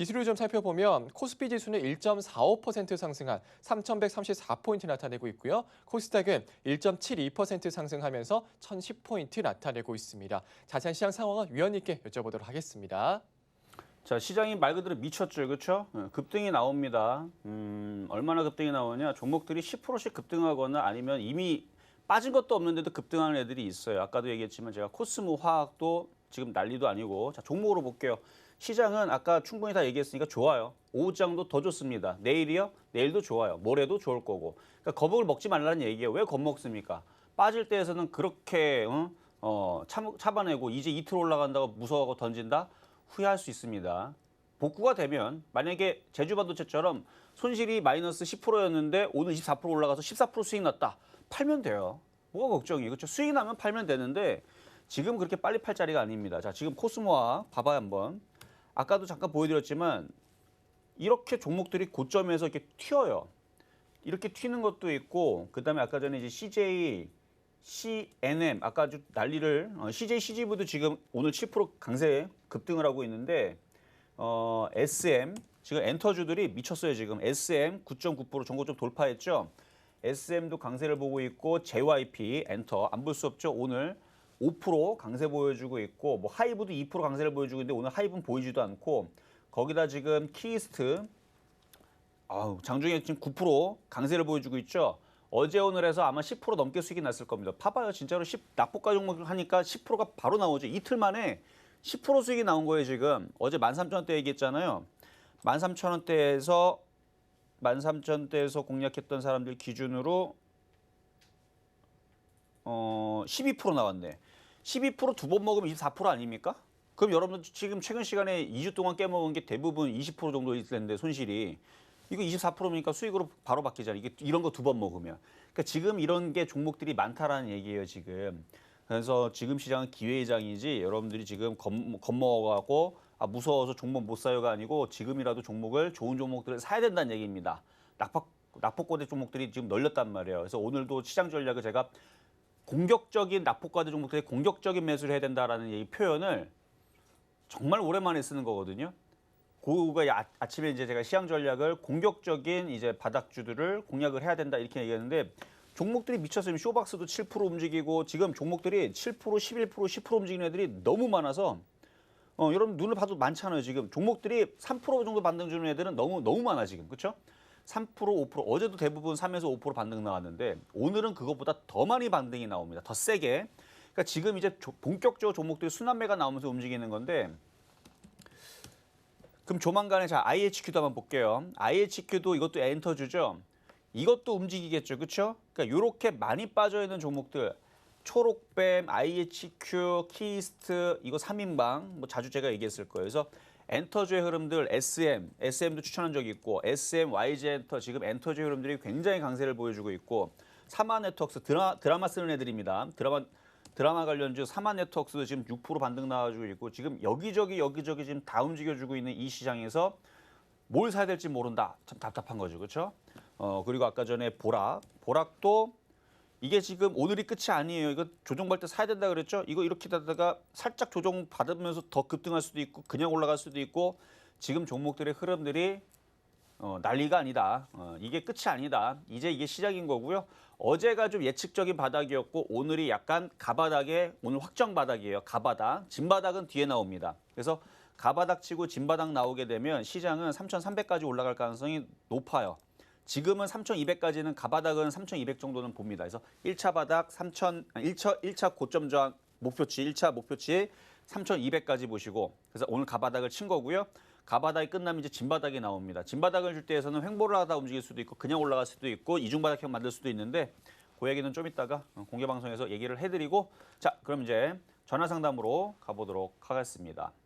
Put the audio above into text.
지수를 좀 살펴보면 코스피 지수는 1.45% 상승한 3,134포인트 나타내고 있고요. 코스닥은 1.72% 상승하면서 1,010포인트 나타내고 있습니다. 자세한 시장 상황은 위원 님께 여쭤보도록 하겠습니다. 자 시장이 말 그대로 미쳤죠, 그렇죠? 급등이 나옵니다. 음, 얼마나 급등이 나오냐? 종목들이 10%씩 급등하거나 아니면 이미 빠진 것도 없는데도 급등하는 애들이 있어요. 아까도 얘기했지만 제가 코스모 화학도 지금 난리도 아니고 자 종목으로 볼게요. 시장은 아까 충분히 다 얘기했으니까 좋아요. 오후장도 더 좋습니다. 내일이요? 내일도 좋아요. 모레도 좋을 거고. 그러니까 거북을 먹지 말라는 얘기예요. 왜 겁먹습니까? 빠질 때에서는 그렇게 어? 어, 참, 잡아내고 이제 이틀 올라간다고 무서워하고 던진다? 후회할 수 있습니다. 복구가 되면 만약에 제주반도체처럼 손실이 마이너스 10%였는데 오늘 24% 올라가서 14% 수익 났다. 팔면 돼요. 뭐가 걱정이에요. 그렇죠? 수익 나면 팔면 되는데 지금 그렇게 빨리 팔 자리가 아닙니다. 자, 지금 코스모와 봐봐요 한번. 아까도 잠깐 보여드렸지만 이렇게 종목들이 고점에서 이렇게 튀어요. 이렇게 튀는 것도 있고 그다음에 아까 전에 이제 CJ, CNM 아까 아주 난리를 어, CJ, CGV도 지금 오늘 7% 강세 급등을 하고 있는데 어, SM 지금 엔터주들이 미쳤어요 지금 SM 9.9% 전고점 돌파했죠. SM도 강세를 보고 있고 JYP 엔터 안 볼 수 없죠. 오늘 5% 강세 보여주고 있고 뭐 하이브도 2% 강세를 보여주고 있는데 오늘 하이브는 보이지도 않고 거기다 지금 키스트 아우 장중에 지금 9% 강세를 보여주고 있죠. 어제 오늘 해서 아마 10% 넘게 수익이 났을 겁니다. 봐봐요. 진짜로 10 낙폭가 종목 하니까 10%가 바로 나오죠. 이틀 만에 10% 수익이 나온 거예요, 지금. 어제 13,000원대 얘기했잖아요. 13,000원대에서 13,000원대에서 공략했던 사람들 기준으로 어, 12% 나왔네. 12%두 번 먹으면 24% 아닙니까? 그럼 여러분들 지금 최근 시간에 2주 동안 깨먹은 게 대부분 20% 정도 있을 텐데 손실이 이거 24%니까 수익으로 바로 바뀌잖아요. 이게 이런 거 두 번 먹으면. 그러니까 지금 이런 게 종목들이 많다라는 얘기예요, 지금. 그래서 지금 시장은 기회의 장이지 여러분들이 지금 겁, 겁먹어가고 아, 무서워서 종목 못 사요가 아니고 지금이라도 종목을 좋은 종목들을 사야 된다는 얘기입니다. 낙폭 낙폭고대 종목들이 지금 널렸단 말이에요. 그래서 오늘도 시장 전략을 제가 공격적인 낙폭과대 종목들의 공격적인 매수를 해야 된다라는 이 표현을 정말 오랜만에 쓰는 거거든요. 아- 아침에 이제 제가 시장 전략을 공격적인 이제 바닥주들을 공략을 해야 된다 이렇게 얘기했는데 종목들이 미쳤으면 쇼박스도 7% 움직이고 지금 종목들이 7%, 11%, 10% 움직이는 애들이 너무 많아서 어, 여러분 눈을 봐도 많잖아요. 지금 종목들이 3% 정도 반등 주는 애들은 너무 너무 많아 지금. 그렇죠? 3%, 5% 어제도 대부분 3에서 5% 반등 나왔는데 오늘은 그것보다 더 많이 반등이 나옵니다. 더 세게. 그러니까 지금 이제 조- 본격적으로 종목들이 순환매가 나오면서 움직이는 건데 그럼 조만간에 자 IHQ도 한번 볼게요. IHQ도 이것도 엔터주죠. 이것도 움직이겠죠, 그렇죠? 그러니까 이렇게 많이 빠져 있는 종목들 초록뱀, IHQ, 키스트 이거 3인방 뭐 자주 제가 얘기했을 거예요. 그래서 엔터주의 흐름들 SM, SM도 추천한 적이 있고 SM, YG 엔터 지금 엔터주의 흐름들이 굉장히 강세를 보여주고 있고 사마 네트워크스 드라, 드라마 쓰는 애들입니다. 드라마 드라마 관련주 사마 네트워크스도 지금 6% 반등 나와주고 있고 지금 여기저기 여기저기 지금 다 움직여주고 있는 이 시장에서 뭘 사야 될지 모른다. 참 답답한 거죠, 그렇죠? 어 그리고 아까 전에 보락, 보락도 이게 지금 오늘이 끝이 아니에요. 이거 조정받을 때 사야 된다 그랬죠? 이거 이렇게 되다가 살짝 조정 받으면서 더 급등할 수도 있고 그냥 올라갈 수도 있고 지금 종목들의 흐름들이 어, 난리가 아니다. 어, 이게 끝이 아니다. 이제 이게 시작인 거고요. 어제가 좀 예측적인 바닥이었고 오늘이 약간 가바닥에 오늘 확정 바닥이에요. 가바닥. 진바닥은 뒤에 나옵니다. 그래서 가바닥 치고 진바닥 나오게 되면 시장은 3,300까지 올라갈 가능성이 높아요. 지금은 3,200까지는 가바닥은 3,200 정도는 봅니다. 그래서 1차 바닥 3,000 아니, 1차 1차 고점 저항 목표치 1차 목표치 3,200까지 보시고 그래서 오늘 가바닥을 친 거고요. 가바닥이 끝나면 이제 진바닥이 나옵니다. 진바닥을 줄 때에서는 횡보를 하다 움직일 수도 있고 그냥 올라갈 수도 있고 이중바닥형 만들 수도 있는데 그 얘기는 좀 이따가 공개 방송에서 얘기를 해드리고 자 그럼 이제 전화 상담으로 가보도록 하겠습니다.